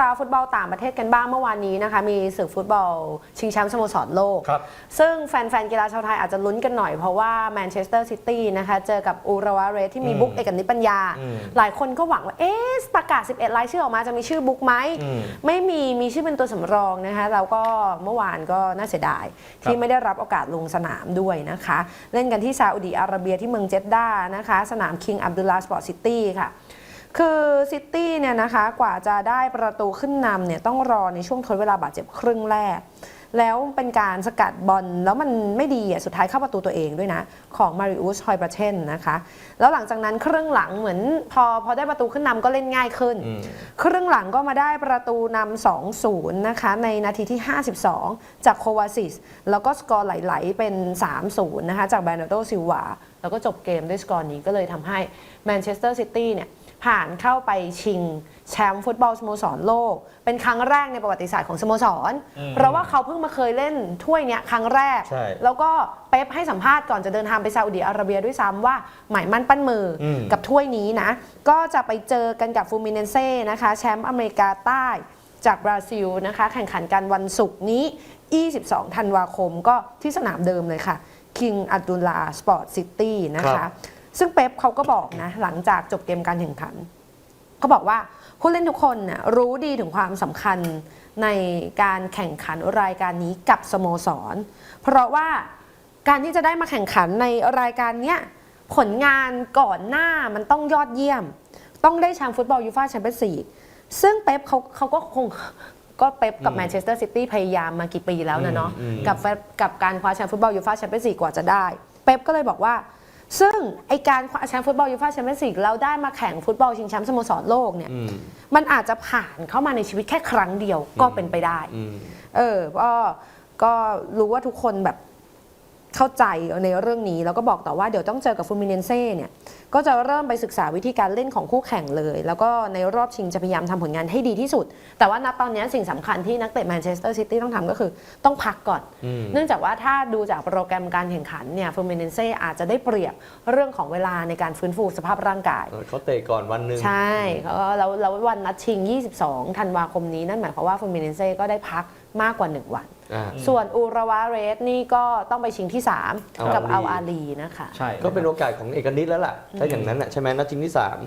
ราวฟุตบอลต่างประเทศกันบ้างเมื่อวานนี้นะคะ มีศึกฟุตบอล ชิงแชมป์สโมสรโลก ครับ ซึ่งแฟน ๆ กีฬาชาวไทยอาจจะลุ้นกันหน่อยเพราะว่าแมนเชสเตอร์ซิตี้นะคะ เจอกับอูราวาเรสที่มีอืมบุ๊กเอกนิตปัญญา อืมหลายคนก็หวังว่า เอ๊ะ ประกาศ 11 รายชื่อออกมาจะมีชื่อบุ๊กไหม อืมไม่มีมีชื่อเป็นตัวสำรองนะคะแล้วก็เมื่อวานก็น่าเสียดาย ที่ไม่ได้รับโอกาสลงสนามด้วยนะคะ เล่นกันที่ซาอุดีอาระเบียที่เมืองเจดดานะคะ สนามคิงอับดุลลาสปอร์ตซิตี้ค่ะ คือซิตี้เนี่ยนะคะกว่าจะได้ประตูขึ้นนำเนี่ยต้องรอในช่วงทดเวลาบาดเจ็บครึ่งแรก แล้วเป็นการสกัดบอลแล้วมันไม่ดีอะสุดท้ายเข้าประตูตัวเองด้วยนะ ของมาริอุสฮอยประเทนนะคะ แล้วหลังจากนั้นครึ่งหลังเหมือนพอพอได้ประตูขึ้นนำก็เล่นง่ายขึ้นอืมครึ่งหลังก็มาได้ประตูนำ2-0นะคะในนาทีที่ 52 จากโควาซิสแล้วก็สกอร์ไหลๆเป็น 3-0นะคะจากแบรนาโดซิลวาแล้วก็จบเกมด้วยสกอร์นี้ก็เลยทำให้แมนเชสเตอร์ซิตี้เนี่ย ผ่านเข้าไปชิงแชมป์ฟุตบอลสโมสรโลก เป็นครั้งแรกในประวัติศาสตร์ของสโมสรอืมเพราะว่าเขาเพิ่งมาเคยเล่นถ้วยเนี้ยครั้งแรก ใช่แล้วก็เป๊ปให้สัมภาษณ์ก่อนจะเดินทางไปซาอุดิอาระเบียด้วยซ้ำว่าหมายมั่นปั้นมืออม กับถ้วยนี้นะ ก็จะไปเจอกันกับฟูมิเนเซ่นะคะ แชมป์อเมริกาใต้จากบราซิลนะคะ แข่งขันกันวันศุกร์นี้ 22 ธันวาคมก็ที่สนามเดิมเลยค่ะ King Abdullah Sport City นะครัคะ บ ซึ่งเป๊ปเขาก็บอกนะหลังจากจบเกมการแข่งขันเขาบอกว่าผู้เล่นทุกคนน่ะรู้ดีถึงความสำคัญในการแข่งขันรายการนี้กับสโมสร เพราะว่าการที่จะได้มาแข่งขันในรายการเนี้ยผลงานก่อนหน้ามันต้องยอดเยี่ยม ต้องได้แชมป์ฟุตบอลยูฟ่าแชมเปี้ยนส์ลีกซึ่งเป๊ปเขาเขาก็คงก็เป๊ปกับอืมแมนเชสเตอร์ซิตี้พยายามมากี่ปีแล้วนะเนาะอืมอืมกับแฟกับการคว้าแชมป์ฟุตบอลยูฟ่าแชมเปี้ยนส์ลีกกว่าจะได้ เป๊ปก็เลยบอกว่า ซึ่งไอการคว้าแชมป์ฟุตบอลยูฟ่าแชมเปี้ยนส์ลีกแล้วได้มาแข่งฟุตบอลชิงแชมป์สโมสรโลกเนี่ยอืมมันอาจจะผ่านเข้ามาในชีวิตแค่ครั้งเดียวก็เป็นไปได้อืมเออก็ก็รู้ว่าทุกคนแบบ เข้าใจในเรื่องนี้ แล้วก็บอกต่อว่าเดี๋ยวต้องเจอกับฟูมิเนเซ่เนี่ยก็จะเริ่มไปศึกษาวิธีการเล่นของคู่แข่งเลย แล้วก็ในรอบชิงจะพยายามทำผลงานให้ดีที่สุด แต่ว่าณตอนนี้สิ่งสำคัญที่นักเตะแมนเชสเตอร์ซิตี้ต้องทำก็คือต้องพักก่อนอืมเนื่องจากว่าถ้าดูจากโปรแกรมการแข่งขันเนี่ยฟูมิเนเซ่อาจจะได้เปรียบเรื่องของเวลาในการฟื้นฟูสภาพร่างกายเออเขาเตะก่อนวันหนึ่งใช่เขาก็แล้วแล้ววันนัดชิง 22 ธันวาคมนี้นั่นหมายความว่าฟูมิเนเซ่ก็ได้พัก มากกว่า 1 วัน อ่า ส่วนอูราวาเรสนี่ก็ต้องไปชิงที่เอา3กับอาลีอัลอาลีนะคะ ใช่ก็เป็นโอกาสของเอกนิตแล้วล่ะ ถ้าอย่างนั้นน่ะใช่ไหมนัดชิงที่สาม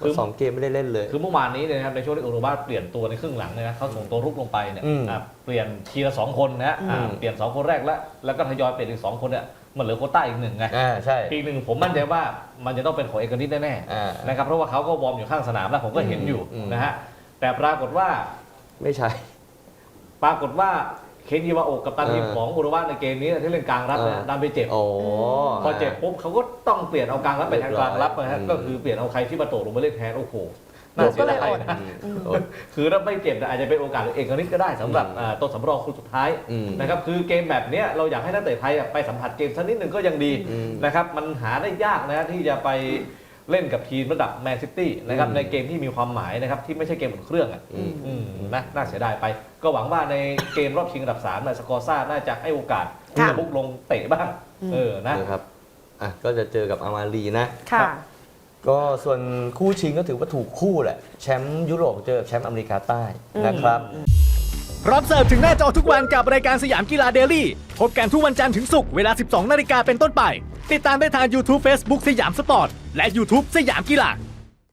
คือสองเกมไม่ได้เล่นเลย คือเมื่อวานนี้เนี่ยนะครับในช่วงที่อุรุกวัยเปลี่ยนตัวในครึ่งหลังเนี่ยนะเขาส่งตัวรุกลงไปเนี่ยอืมอะเปลี่ยนทีละสองคนนะอะอืม เปลี่ยนสองคนแรกแล้วแล้วก็ทยอยเปลี่ยนอีกสองคนเนี่ยมันเหลือโควต้าอีกหนึ่งไงอ่าใช่ อีกหนึ่งผมมั่นใจว่ามันจะต้องเป็นของเอกนิตแน่อ่าๆนะครับเพราะว่าเขาก็วอร์มอยู่ข้างสนามแล้วผมก็เห็นอยู่อืม นะฮะแต่ปรากฏว่าไม่ใช่ ปรากฏว่าเคนยิวาโอกกับตันทีมเออของอุรุกวัยในเกมนี้ที่เล่นกลางรับเนี่ยเออดันไปเจ็บ โอ้ พอเจ็บปุ๊บเขาก็ต้องเปลี่ยนเอากลางรับไปแทนกลางรับนะฮะอืม ก็คือเปลี่ยนเอาใครที่มาโตลงมาเล่นแทนโอ้โหลูกก็เลยน่าอสีดดายนะ อืมอดคือถ้าไม่เจ็บเนี่ยอาจจะเป็นโอกาสของเอกนิตก็ได้สำหรับอืมอ่าตัวสำรองคนสุดท้ายอืมนะครับคือเกมแบบเนี้ยเราอยากให้นักเตะไทยอะไปสัมผัสเกมสักนิดหนึ่งก็ยังดีอืมนะครับมันหาได้ยากนะที่จะไป เล่นกับทีมระดับแมนซิตี้นะครับอืมในเกมที่มีความหมายนะครับที่ไม่ใช่เกมอุ่นเครื่องอะอืมอืมนะน่าเสียดายไป ก็หวังว่าในเกมรอบชิงอันดับ3นะสกอร์ซ่าน่าจะให้โอกาสค่ะจะบุกลงเตะบ้าง เออนะนะครับอะก็จะเจอกับอามารีนะค่ะก็ส่วนคู่ชิงก็ถือว่าถูกคู่แหละ แชมป์ยุโรปเจอกับแชมป์อเมริกาใต้นะครับ พร้อมเสิร์ฟถึงหน้าจอทุกวันกับรายการสยามกีฬาเดลี่ พบกันทุกวันจันทร์ถึงศุกร์เวลา 12 นาฬิกาเป็นต้นไป ติดตามได้ทาง YouTube Facebook สยามสปอร์ต และ YouTube สยามกีฬา